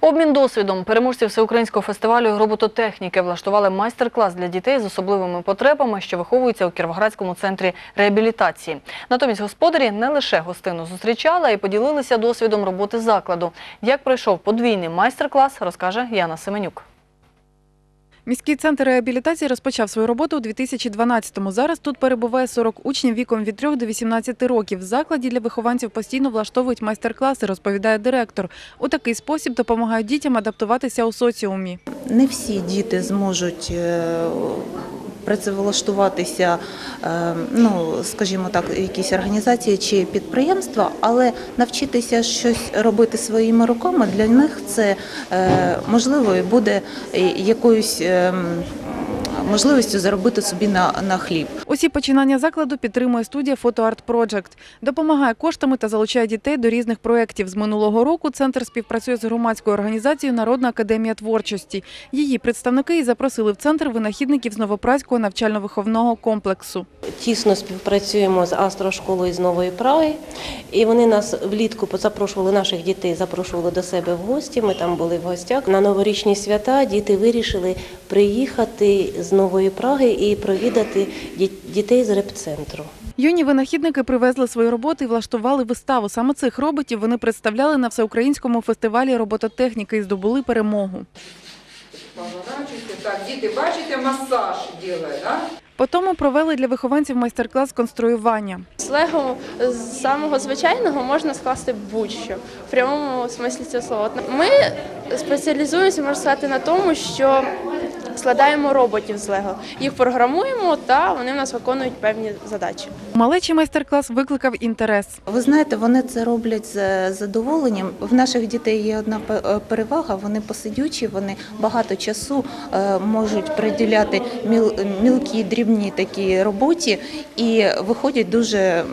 Обмін досвідом переможці всеукраїнського фестивалю робототехніки влаштували майстер-клас для дітей з особливими потребами, що виховуються у Кіровоградському центрі реабілітації. Натомість господарі не лише гостину зустрічали, а й поділилися досвідом роботи закладу. Як пройшов подвійний майстер-клас, розкаже Яна Семенюк. Міський центр реабілітації розпочав свою роботу у 2012-му. Зараз тут перебуває 40 учнів віком від 3 до 18 років. В закладі для вихованців постійно влаштовують майстер-класи, розповідає директор. У такий спосіб допомагають дітям адаптуватися у соціумі. Не всі діти зможуть е, працевлаштуватися, е, ну скажімо так, якісь організації чи підприємства, але навчитися щось робити своїми руками для них це е, можливо буде якоюсь е, можливістю заробити собі на, на хліб. Усі починання закладу підтримує студія «Фотоарт Проджект». Допомагає коштами та залучає дітей до різних проєктів. З минулого року центр співпрацює з громадською організацією Народна академія творчості. Її представники і запросили в центр винахідників з Новопраського навчально-виховного комплексу. Тісно співпрацюємо з Астрошколою з Нової Праги, і вони нас влітку запрошували наших дітей, запрошували до себе в гості. Ми там були в гостях. На новорічні свята діти вирішили приїхати з Нової Праги і провідати дітей з репцентру. Юні винахідники привезли свої роботи і влаштували виставу. Саме цих роботів вони представляли на всеукраїнському фестивалі робототехніки і здобули перемогу. Поворачивайте. Так, діти, бачите, масаж делает, да? Потім провели для вихованців майстер-клас конструювання. З лего з самого звичайного можна скласти будь-що в прямому смислі цього слова. Ми спеціалізуємося, можна сказати, на тому, що складаємо роботів з лего. Їх програмуємо та вони в нас виконують певні задачі. Малечий майстер-клас викликав інтерес. Ви знаєте, вони це роблять з задоволенням. В наших дітей є одна е, перевага: вони посидючі, вони багато часу е, можуть приділяти міл, мілкі, дрібні такі роботі, і виходять дуже е,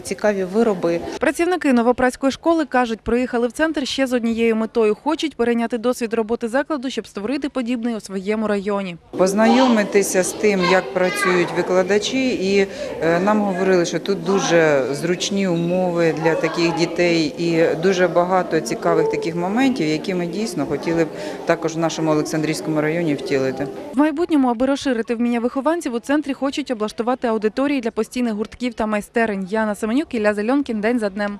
цікаві вироби. Працівники новопрацької школи кажуть, приїхали в центр ще з однією метою. Хочуть перейняти досвід роботи закладу, щоб створити подібний у своєму районі. Познайомитися з тим, як працюють викладачі, і е, нам говорили, що тут дуже зручні умови для таких дітей і дуже багато цікавих таких моментів, які ми дійсно хотіли б також в нашому Олександрійському районі втілити. В майбутньому, аби розширити вміння вихованців, у центрі хочуть облаштувати аудиторії для постійних гуртків та майстерень. Яна Семенюк, Ілля Зельонкін. День за днем.